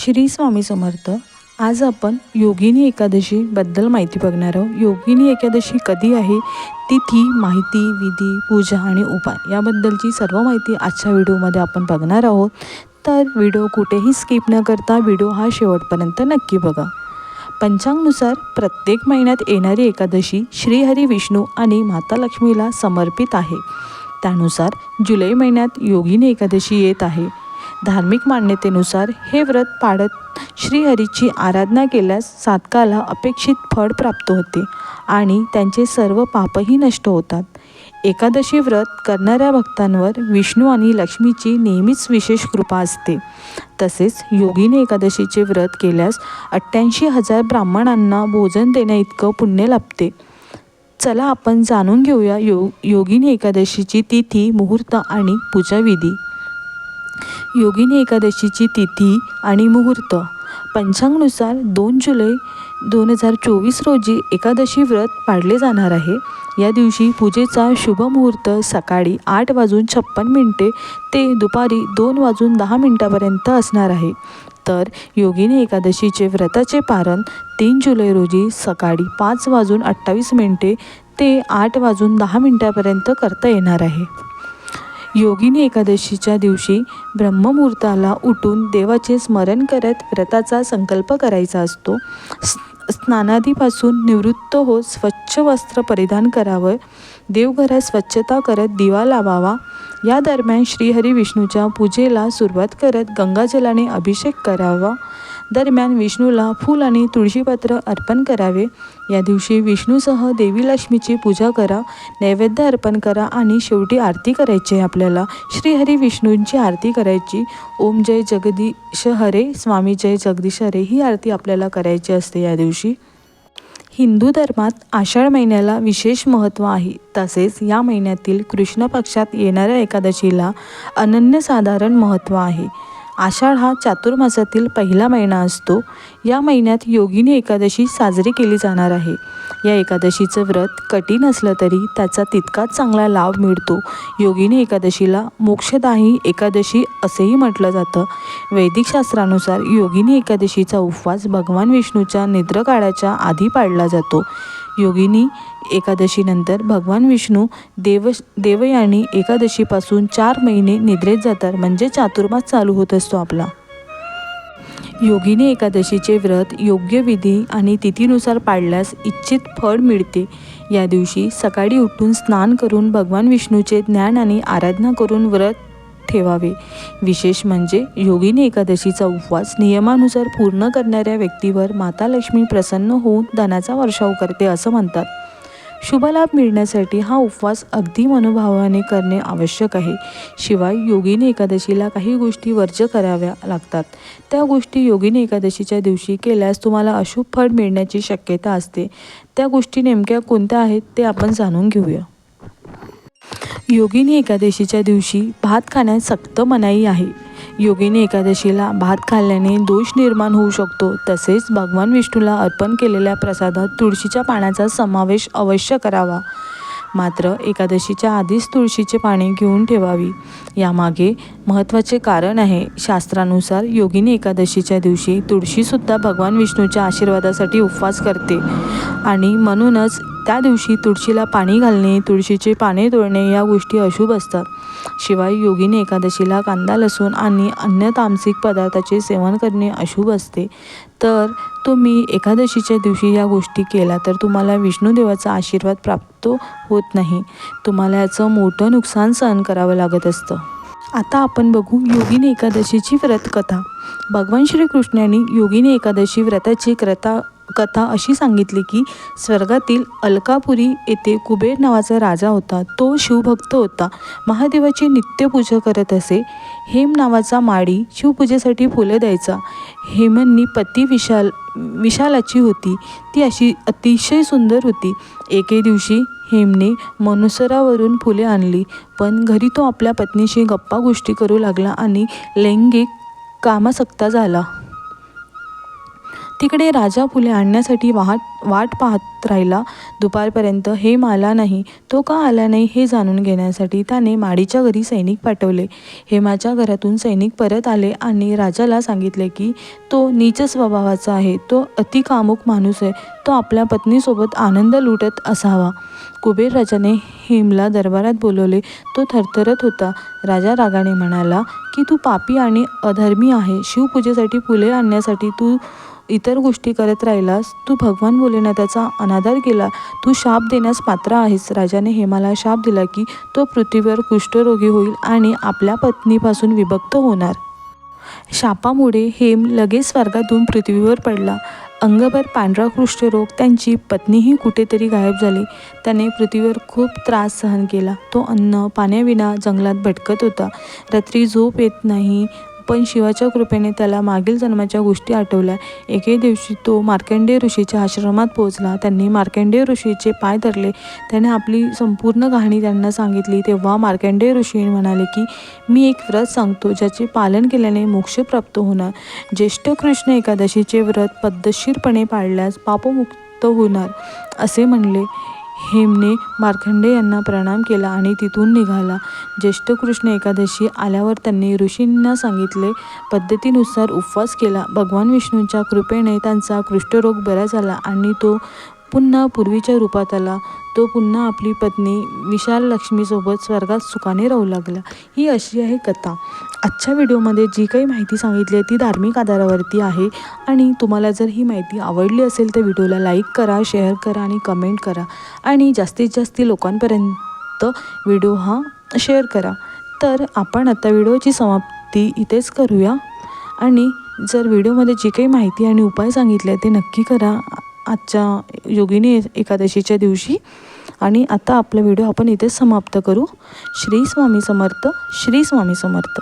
श्री स्वामी समर्थ आज आपण योगिनी एकादशीबद्दल माहिती बघणार आहोत. योगिनी एकादशी कधी आहे? तिथी माहिती विधी पूजा आणि उपाय याबद्दलची सर्व माहिती आजच्या व्हिडिओमध्ये आपण बघणार आहोत. तर व्हिडिओ कुठेही स्किप न करता व्हिडिओ हा शेवटपर्यंत नक्की बघा. पंचांगनुसार प्रत्येक महिन्यात येणारी एकादशी श्रीहरी विष्णू आणि माता लक्ष्मीला समर्पित आहे. त्यानुसार जुलै महिन्यात योगिनी एकादशी येत आहे. धार्मिक मान्यतेनुसार हे व्रत पाळत श्रीहरीची आराधना केल्यास साधकाला अपेक्षित फळ प्राप्त होते आणि त्यांचे सर्व पापही नष्ट होतात. एकादशी व्रत करणाऱ्या भक्तांवर विष्णू आणि लक्ष्मीची नेहमीच विशेष कृपा असते. तसेच योगीने एकादशीचे व्रत केल्यास अठ्ठ्याऐंशी हजार ब्राह्मणांना भोजन देण्याइतकं पुण्य लाभते. चला आपण जाणून घेऊया यो योगिनी एकादशीची तिथी मुहूर्त आणि पूजाविधी. योगिनी एकादशीची तिथी आणि मुहूर्त. पंचांगनुसार दोन जुलै दोन हजार चोवीस रोजी एकादशी व्रत पाडले जाणार आहे. या दिवशी पूजेचा शुभ मुहूर्त सकाळी आठ वाजून छप्पन मिनटे ते दुपारी दोन वाजून दहा मिनटापर्यंत असणार आहे. तर योगिनी एकादशीचे व्रताचे पारण तीन जुलै रोजी सकाळी पाच वाजून अठ्ठावीस मिनटे ते आठ वाजून दहा मिनटापर्यंत करता येणार आहे. योगिनी एकादशीच्या दिवशी ब्रह्ममुहूर्ताला उठून देवाचे स्मरण करत व्रताचा संकल्प करायचा असतो. स्नानादीपासून निवृत्त होत स्वच्छ वस्त्र परिधान करावं. देवघरात स्वच्छता करत दिवा लावावा. या दरम्यान श्रीहरी विष्णूच्या पूजेला सुरुवात करत गंगाजलाने अभिषेक करावा. दरम्यान विष्णूला फूल आणि तुळशीपत्र अर्पण करावे. या दिवशी विष्णूसह देवी लक्ष्मीची पूजा करा नैवेद्य अर्पण करा आणि शेवटी आरती करायची आहे आपल्याला. श्रीहरी विष्णूंची आरती करायची. ओम जय जगदीश हरे स्वामी जय जगदीश हरे ही आरती आपल्याला करायची असते या दिवशी. हिंदू धर्मात आषाढ महिन्याला विशेष महत्त्व आहे. तसेच या महिन्यातील कृष्ण पक्षात येणाऱ्या एकादशीला अनन्यसाधारण महत्त्व आहे. आषाढ हा चातुर्मासातील पहिला महिना असतो. या महिन्यात योगिनी एकादशी साजरी केली जाणार आहे. या एकादशीचं व्रत कठीण असलं तरी त्याचा तितकाच चांगला लाभ मिळतो. योगिनी एकादशीला मोक्षदाही एकादशी असेही म्हटलं जातं. वैदिक शास्त्रानुसार योगिनी एकादशीचा उपवास भगवान विष्णूच्या निद्रकाळाच्या आधी पाळला जातो. योगिनी एकादशीनंतर भगवान विष्णू देव देवयानी एकादशीपासून चार महिने निद्रेत जातात म्हणजे चातुर्मास चालू होत असतो आपला. योगिनी एकादशीचे व्रत योग्य विधी आणि तिथीनुसार पाळल्यास इच्छित फळ मिळते. या दिवशी सकाळी उठून स्नान करून भगवान विष्णूचे ज्ञान आणि आराधना करून व्रत ठेवावे. विशेष म्हणजे योगिनी एकादशीचा उपवास नियमानुसार पूर्ण करणाऱ्या व्यक्तीवर माता लक्ष्मी प्रसन्न होऊन धनाचा वर्षाव करते असं म्हणतात. शुभलाभ मिळण्यासाठी हा उपवास अगदी मनोभावाने करणे आवश्यक आहे. शिवाय योगिनी एकादशीला काही गोष्टी वर्ज्य कराव्या लागतात. त्या गोष्टी योगीने एकादशीच्या दिवशी केल्यास तुम्हाला अशुभ फळ मिळण्याची शक्यता असते. त्या गोष्टी नेमक्या कोणत्या आहेत ते आपण जाणून घेऊया. योगिनी एकादशीच्या दिवशी भात खाण्यास सक्त मनाई आहे. योगिनी एकादशीला भात खाल्ल्याने दोष निर्माण होऊ शकतो. तसेच भगवान विष्णूला अर्पण केलेल्या प्रसादात तुळशीच्या पाण्याचा समावेश अवश्य करावा. मात्र एकादशीच्या आधीच तुळशीचे पाणी घेऊन ठेवावी. यामागे महत्त्वाचे कारण आहे. शास्त्रानुसार योगिनी एकादशीच्या दिवशी तुळशीसुद्धा भगवान विष्णूच्या आशीर्वादासाठी उपवास करते आणि म्हणूनच त्या दिवशी तुळशीला पाणी घालणे तुळशीचे पाने तोडणे या गोष्टी अशुभ असतात. शिवाय योगिनी एकादशीला कांदा लसूण आणि अन्य तामसिक पदार्थाचे सेवन करणे अशुभ असते. तर तुम्ही एकादशीच्या दिवशी या गोष्टी केल्या तर तुम्हाला विष्णुदेवाचा आशीर्वाद प्राप्त होत नाही. तुम्हाला याचं मोठं नुकसान सहन करावं लागत असतं. आता आपण बघू योगिनी एकादशीची व्रतकथा. भगवान श्रीकृष्णाने योगिनी एकादशी व्रताची कथा कथा अशी सांगितली की स्वर्गातील अलकापुरी येथे कुबेर नावाचा राजा होता. तो शिवभक्त होता. महादेवाची नित्यपूजा करत असे. हेम नावाचा माडी शिवपूजेसाठी फुले द्यायचा. हेमननी पती विशाल विशालाची होती. ती अशी अतिशय सुंदर होती. एके दिवशी हेमने मनुसरावरून फुले आणली. पण घरी तो आपल्या पत्नीशी गप्पा गोष्टी करू लागला आणि लैंगिक कामासक्ता झाला. तिकडे राजा फुले आणण्यासाठी वाहत वाट पाहत राहिला. दुपारपर्यंत हेम आला नाही तो का आला नाही हे जाणून घेण्यासाठी त्याने माडीच्या घरी सैनिक पाठवले. हेमाच्या घरातून सैनिक परत आले आणि राजाला सांगितले की तो नीच स्वभावाचा आहे तो अतिकामुक माणूस आहे तो आपल्या पत्नीसोबत आनंद लुटत असावा. कुबेर राजाने हेमला दरबारात बोलवले तो थरथरत होता. राजा रागाने म्हणाला की तू पापी आणि अधर्मी आहे. शिवपूजेसाठी फुले आणण्यासाठी तू इतर गोष्टी करत राहिलास तू भगवान भोलेनाथाचा अनादर केला तू शाप देण्यास पात्र आहेस. राजाने हेमाला शाप दिला की तो पृथ्वीवर कुष्ठरोगी होईल आणि आपल्या पत्नीपासून विभक्त होणार. शापामुळे हेम लगेच स्वर्गातून पृथ्वीवर पडला. अंगभर पांढरा कुष्ठरोग त्यांची पत्नीही कुठेतरी गायब झाली. त्याने पृथ्वीवर खूप त्रास सहन केला. तो अन्न पाण्याविना जंगलात भटकत होता. रात्री झोप येत नाही. पण शिवाच्या कृपेने त्याला मागील जन्माच्या गोष्टी आठवल्या. एके दिवशी तो मार्कंडेय ऋषीच्या आश्रमात पोहोचला. त्यांनी मार्कंडेय ऋषीचे पाय धरले. त्याने आपली संपूर्ण कहाणी त्यांना सांगितली. तेव्हा मार्कंडेय ऋषी म्हणाले की मी एक व्रत सांगतो ज्याचे पालन केल्याने मोक्ष प्राप्त होणार. ज्येष्ठ कृष्ण एकादशीचे व्रत पद्धतशीरपणे पाळल्यास पापमुक्त होणार. असे म्हणले. हेमने मार्खंडे यांना प्रणाम केला आणि तिथून निघाला. ज्येष्ठ कृष्ण एकादशी आल्यावर त्यांनी ऋषींना सांगितले पद्धतीनुसार उपवास केला. भगवान विष्णूंच्या कृपेने त्यांचा कुष्ठरोग बरा झाला आणि तो पुन्हा पूर्वीच्या रूपात आला तो पुन्हा आपली पत्नी विशाल लक्ष्मीसोबत स्वर्गात सुखाने राहू लागला. ही अशी आहे कथा. आजच्या व्हिडिओमध्ये जी काही माहिती सांगितली आहे ती धार्मिक आधारावरती आहे आणि तुम्हाला जर ही माहिती आवडली असेल तर व्हिडिओला लाईक करा शेअर करा आणि कमेंट करा. आणि जास्तीत जास्त लोकांपर्यंत व्हिडिओ हा शेअर करा. तर आपण आता व्हिडिओची समाप्ती इथेच करूया. आणि जर व्हिडिओमध्ये जी काही माहिती आणि उपाय सांगितले ते नक्की करा. आजच्या योगिनी एकादशीच्या दिवशी. आणि आता आपला व्हिडिओ आपण इथेच समाप्त करू. श्री स्वामी समर्थ श्री स्वामी समर्थ.